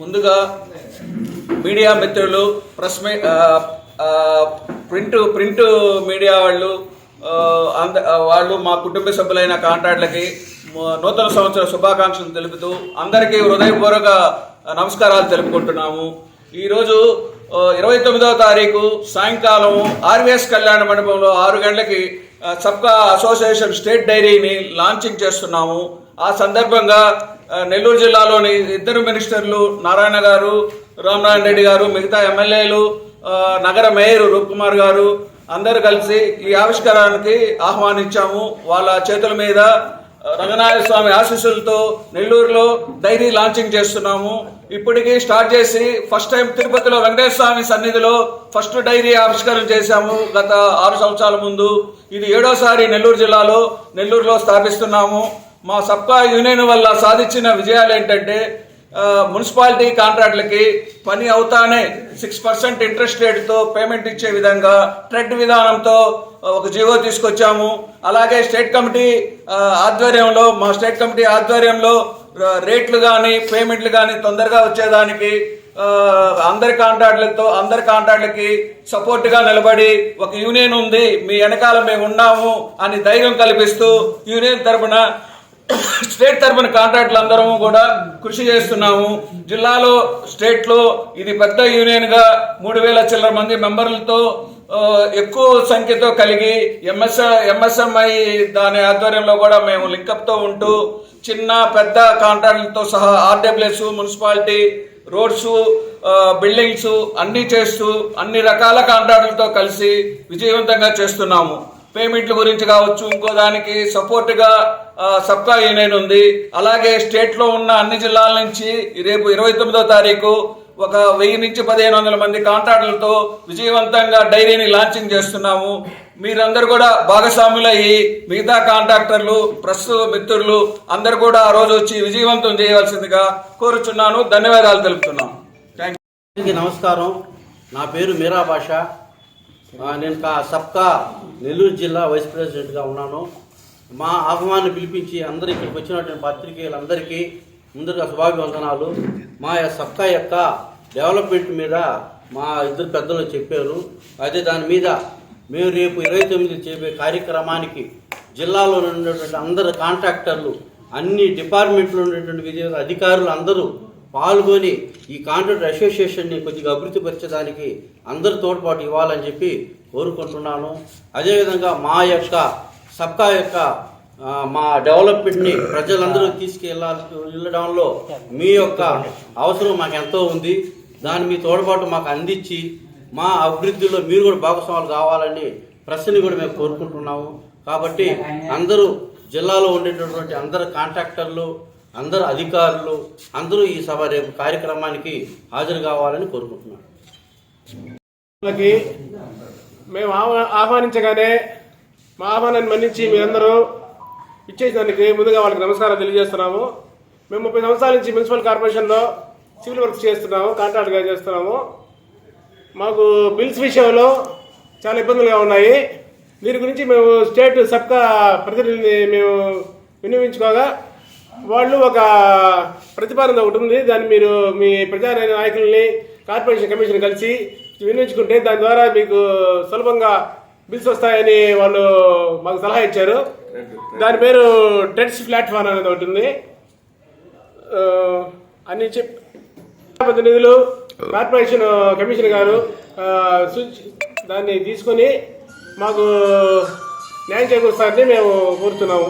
ముందుగా మీడియా మిత్రులు press print print media వాళ్ళు అంద వాళ్ళు మా కుటుంబ సభ్యులైన కాంట్రాక్ట్లకి నూతన సంవత్సర శుభాకాంక్షలు తెలుపుతూ అందరికీ హృదయపూర్వక నమస్కారాలు తెలుపుకుంటున్నాము. ఈరోజు ఇరవై తొమ్మిదవ తారీఖు సాయంకాలం ఆర్వీఎస్ కళ్యాణ మండపంలో ఆరు గంటలకి సబ్కా అసోసియేషన్ స్టేట్ డైరీని లాంచింగ్ చేస్తున్నాము. ఆ సందర్భంగా నెల్లూరు జిల్లాలోని ఇద్దరు మినిస్టర్లు నారాయణ గారు రామనారాయణ రెడ్డి గారు మిగతా ఎమ్మెల్యేలు నగర మేయర్ రూప్కుమార్ గారు అందరు కలిసి ఈ ఆవిష్కారానికి ఆహ్వానించాము. వాళ్ళ చేతుల మీద రంగనాయ రంగనాథ స్వామి ఆశీస్సులతో నెల్లూరులో డైరీ లాంచింగ్ చేస్తున్నాము. ఇప్పటికీ స్టార్ట్ చేసి ఫస్ట్ టైం తిరుపతిలో వెంకటేశ్వర స్వామి సన్నిధిలో ఫస్ట్ డైరీ ఆవిష్కరణ చేశాము గత ఆరు సంవత్సరాల ముందు. ఇది ఏడోసారి నెల్లూరు జిల్లాలో నెల్లూరులో స్థాపిస్తున్నాము. మా సబ్కా యూనియన్ వల్ల సాధించిన విజయాలు ఏంటంటే మున్సిపాలిటీ కాంట్రాక్టులకి పని అవుతానే సిక్స్ పర్సెంట్ ఇంట్రెస్ట్ రేట్తో పేమెంట్ ఇచ్చే విధంగా ట్రెడ్ విధానంతో ఒక జీవో తీసుకొచ్చాము. అలాగే స్టేట్ కమిటీ ఆధ్వర్యంలో మా స్టేట్ కమిటీ ఆధ్వర్యంలో రేట్లు కానీ పేమెంట్లు కానీ తొందరగా వచ్చేదానికి అందరి కాంట్రాక్టులతో అందరి కాంట్రాక్టులకి సపోర్ట్గా నిలబడి ఒక యూనియన్ ఉంది మీ వెనకాల మేము ఉన్నాము అని ధైర్యం కల్పిస్తూ యూనియన్ తరపున స్టేట్ తరపున కాంట్రాక్టులు అందరము కూడా కృషి చేస్తున్నాము. జిల్లాలో స్టేట్లో ఇది పెద్ద యూనియన్గా మూడు వేల చిల్లర మంది మెంబర్లతో ఎక్కువ సంఖ్యతో కలిగి ఎంఎస్ ఎంఎస్ఎంఐ దాని ఆధ్వర్యంలో కూడా మేము లింకప్తో ఉంటూ చిన్న పెద్ద కాంట్రాక్టులతో సహా ఆర్డబ్ల్యూఎస్ మున్సిపాలిటీ రోడ్స్ బిల్డింగ్స్ అన్నీ చేస్తూ అన్ని రకాల కాంట్రాక్టులతో కలిసి విజయవంతంగా చేస్తున్నాము. పేమెంట్ల గురించి కావచ్చు ఇంకో దానికి సపోర్ట్గా సబ్కా యూనియన్ ఉంది. అలాగే స్టేట్లో ఉన్న అన్ని జిల్లాల నుంచి రేపు ఇరవై తొమ్మిదో తారీఖు ఒక వెయ్యి నుంచి పదిహేను వందల మంది కాంట్రాక్టులతో విజయవంతంగా డైరీని లాంచింగ్ చేస్తున్నాము. మీరందరూ కూడా భాగస్వాములయ్యి మిగతా కాంట్రాక్టర్లు ప్రస్తుత మిత్రులు అందరు కూడా ఆ రోజు వచ్చి విజయవంతం చేయవలసిందిగా కోరుచున్నాను. ధన్యవాదాలు తెలుపుతున్నాను థ్యాంక్ యూ నమస్కారం. నా పేరు మీరా భాష. నేను కా సబ్కా నెల్లూరు జిల్లా వైస్ ప్రెసిడెంట్గా ఉన్నాను. మా ఆహ్వాన్ని పిలిపించి అందరు ఇక్కడికి వచ్చినటువంటి పత్రికేయులందరికీ ముందుగా శుభాభివందనాలు. మా సబ్కా యొక్క డెవలప్మెంట్ మీద మా ఇద్దరు పెద్దలు చెప్పారు. అయితే దాని మీద మేము రేపు ఇరవై తొమ్మిది చేపే కార్యక్రమానికి జిల్లాలో ఉన్నటువంటి అందరు కాంట్రాక్టర్లు అన్ని డిపార్ట్మెంట్లో ఉన్నటువంటి విద్య అధికారులు అందరూ పాల్గొని ఈ కాంట్రాక్ట్ అసోసియేషన్ని కొద్దిగా అభివృద్ధి పరచడానికి అందరు తోడ్పాటు ఇవ్వాలని చెప్పి కోరుకుంటున్నాను. అదేవిధంగా మా యొక్క సబ్కా యొక్క మా డెవలప్మెంట్ని ప్రజలందరూ తీసుకెళ్ళాలి వెళ్ళడంలో మీ యొక్క అవసరం మాకు ఎంతో ఉంది. దాని మీ తోడ్పాటు మాకు అందించి మా అభివృద్ధిలో మీరు కూడా భాగస్వాములు కావాలని ప్రశ్న కూడా మేము కోరుకుంటున్నాము. కాబట్టి అందరూ జిల్లాలో ఉండేటటువంటి అందరు కాంట్రాక్టర్లు అందరు అధికారులు అందరూ ఈ సభ రేపు కార్యక్రమానికి హాజరు కావాలని కోరుకుంటున్నాను వాళ్ళకి మేము ఆహ్వా- ఆహ్వానించగానే మా ఆహ్వానాన్ని మన్నించి మీరందరూ ఇచ్చేసినందుకు ముందుగా వాళ్ళకి నమస్కారం తెలియజేస్తున్నాము. మేము ముప్పై సంవత్సరాల నుంచి మున్సిపల్ కార్పొరేషన్లో సివిల్ వర్క్స్ చేస్తున్నాము కాంట్రాక్ట్గా చేస్తున్నాము. మాకు బిల్స్ విషయంలో చాలా ఇబ్బందులుగా ఉన్నాయి. దీని గురించి మేము స్టేట్ సబ్కా ప్రతినిధిని మేము వినియోగించుకోగా వాళ్ళు ఒక ప్రతిపాదన ఒకటి ఉంది. దాన్ని మీరు మీ ప్రజా నాయకుల్ని కార్పొరేషన్ కమిషన్ కలిసి వినియోగించుకుంటే దాని ద్వారా మీకు సులభంగా బిల్స్ వస్తాయని వాళ్ళు మాకు సలహా ఇచ్చారు. దాని పేరు టెట్స్ ప్లాట్ఫామ్ అనేది ఒకటి ఉంది. అన్ని చెప్ ప్రతినిధులు కార్పొరేషన్ కమిషన్ గారు దాన్ని తీసుకొని మాకు న్యాయం చేకూరుస్తారని మేము కోరుతున్నాము.